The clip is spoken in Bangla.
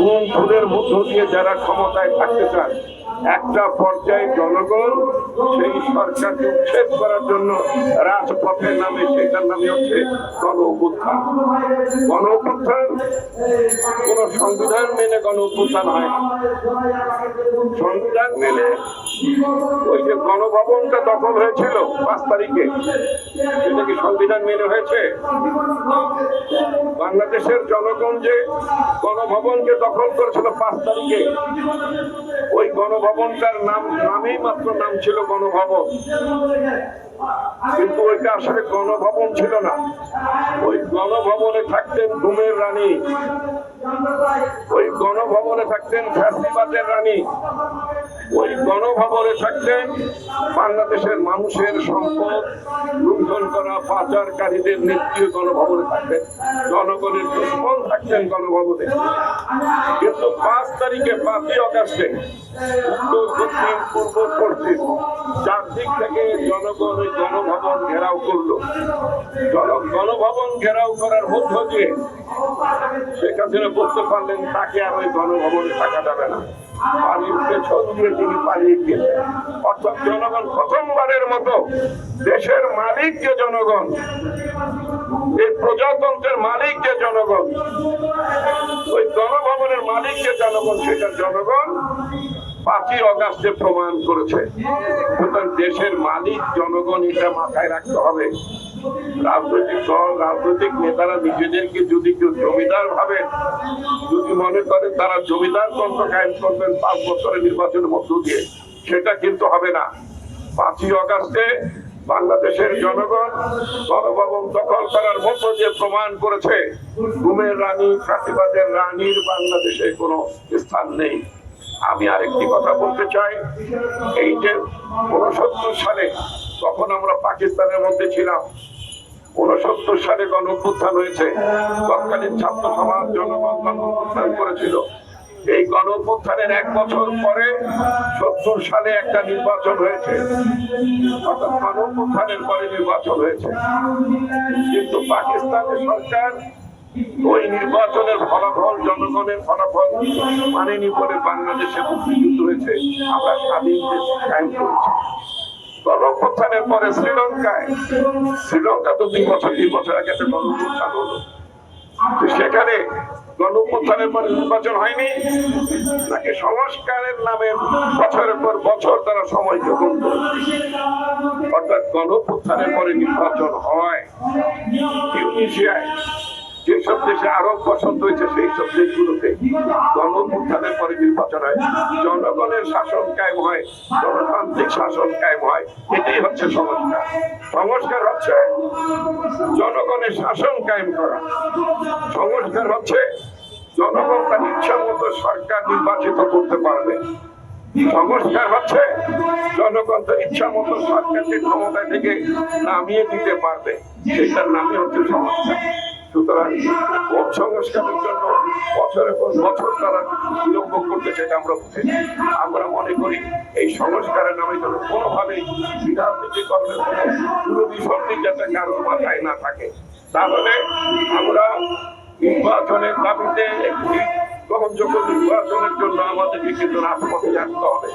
গুম খুনের মধ্য দিয়ে যারা ক্ষমতায় থাকতে চান একটা পর্যায়ে জনগণ সেই সরকারকে উচ্ছেদ করার জন্য রাজপথের নামে, সেটার নামে হচ্ছে গণ অভ্যুত্থান গণ অভ্যুত্থান কোন সংবিধান মেনে গণ অভ্যুত্থান হয়। সংবিধান মেনে ওই যে গণভবনটা দখল হয়েছিল পাঁচ তারিখে, সেটা কি সংবিধান মেনে হয়েছে বাংলাদেশের জনগণ যে গণভবনকে দখল করেছিল পাঁচ তারিখে, ওই গণভবনটার নাম, নামেই মাত্র নাম ছিল গণভবন। কিন্তু ওইটা আসলে গণভবন ছিল না। ওই গণভবনে থাকতেন ঘুমের রানী। ওই গণভবনে থাকতেন ফ্যাসিবাদের রানী। ওই গণভবনে থাকতেন বাংলাদেশের মানুষের সম্পদ লুণ্ঠন করা পাচারকারীদের নেত্রী গণভবনে থাকতেন। জনগণের থাকতেন গণভবনে। কিন্তু পাঁচ তারিখে পাঁচই অগাস্টে উত্তর, দক্ষিণ, পূর্ব, পশ্চিম চারদিক থেকে জনগণ ওই গণভবন ঘেরাও করল। গণভবন ঘেরাও করার মধ্য দিয়ে শেখ হাসিনা বুঝতে পারলেন তাকে আর ওই গণভবনে থাকা যাবে না। তিনি পালিয়ে গেলেন অর্থাৎ জনগণ প্রথমবারের মতো দেশের মালিক যে জনগণ, এই প্রজাতন্ত্রের মালিক যে জনগণ? ওই গণভবনের মালিক যে জনগণ, সেটা জনগণ। পাঁচই অগাস্টে প্রমাণ করেছে। সুতরাং দেশের মালিক জনগণ এটা মাথায় রাখতে হবে। রাজনৈতিক দল, রাজনৈতিক নেতারা নিজেদেরকে যদি কেউ জমিদার ভাবেন, যদি মনে করে তারা জমিদার তন্ত্র কায়েম করবেন পাঁচ বছরের নির্বাচনের মধ্য দিয়ে, সেটা কিন্তু হবে না। পাঁচই অগাস্টে বাংলাদেশের জনগণ, গণভবন দখল করার মধ্য যে প্রমাণ করেছে, ঘুমের রানী ফাঁসিবাদের রানীর বাংলাদেশে কোনো স্থান নেই। আমি আরেকটি কথা বলতে চাই, এই যে উনসত্তর সালে তখন আমরা পাকিস্তানের মধ্যে ছিলাম উনসত্তর সালে গণ হয়েছে, তৎকালীন ছাত্র সমাজ জনগণ গণ করেছিল। এই গণ অভ্যুত্থানের এক বছর পরে সত্তর সালে একটা নির্বাচন হয়েছে। অর্থাৎ গণ অভ্যুত্থানের পরে নির্বাচন হয়েছে। কিন্তু পাকিস্তানের সরকার ওই নির্বাচনের ফলাফল, জনগণের ফলাফল মানেনি বলে বাংলাদেশে মুক্তিযুদ্ধ হয়েছে। আমরা স্বাধীন দেশ কায়েম করেছি। গণঅভ্যুত্থানের পরে শ্রীলঙ্কায়, শ্রীলঙ্কা তো দুই বছর, তিন বছর আগে গণঅভ্যুত্থান হলো। সেখানে গণঅভ্যুত্থানের পর নির্বাচন হয়নি। নাকি সংস্কারের নামে বছরের পর বছর তারা সময় করেছে অর্থাৎ গণঅভ্যুত্থানের পরে নির্বাচন হয়। টিউনিশিয়ায় যেসব দেশে আরব পছন্দ হয়েছে সেই সব দেশগুলোতে গণঅভ্যুত্থানের পরে নির্বাচন হয়। জনগণের শাসন কায়েম হয়, গণতান্ত্রিক শাসন কায়েম হয়। এটাই হচ্ছে সংস্কার। সংস্কার হচ্ছে জনগণের শাসন কায়েম করা। সংস্কার হচ্ছে জনগণ তার ইচ্ছা মতো সরকার নির্বাচিত করতে পারবে। সংস্কার হচ্ছে জনগণ তার ইচ্ছা মতো সরকারকে ক্ষমতা থেকে নামিয়ে দিতে পারবে। সেটার নামই হচ্ছে সংস্কার। সুতরাং সংস্কারের জন্য বছর তারা করতে আমরা মনে করি এই সংস্কারের কোনোভাবেই মাথায় না থাকে। তাহলে আমরা নির্বাচনের দাবিতে একটি গ্রহণযোগ্য নির্বাচনের জন্য আমাদের কিন্তু রাজপথে আসতে হবে।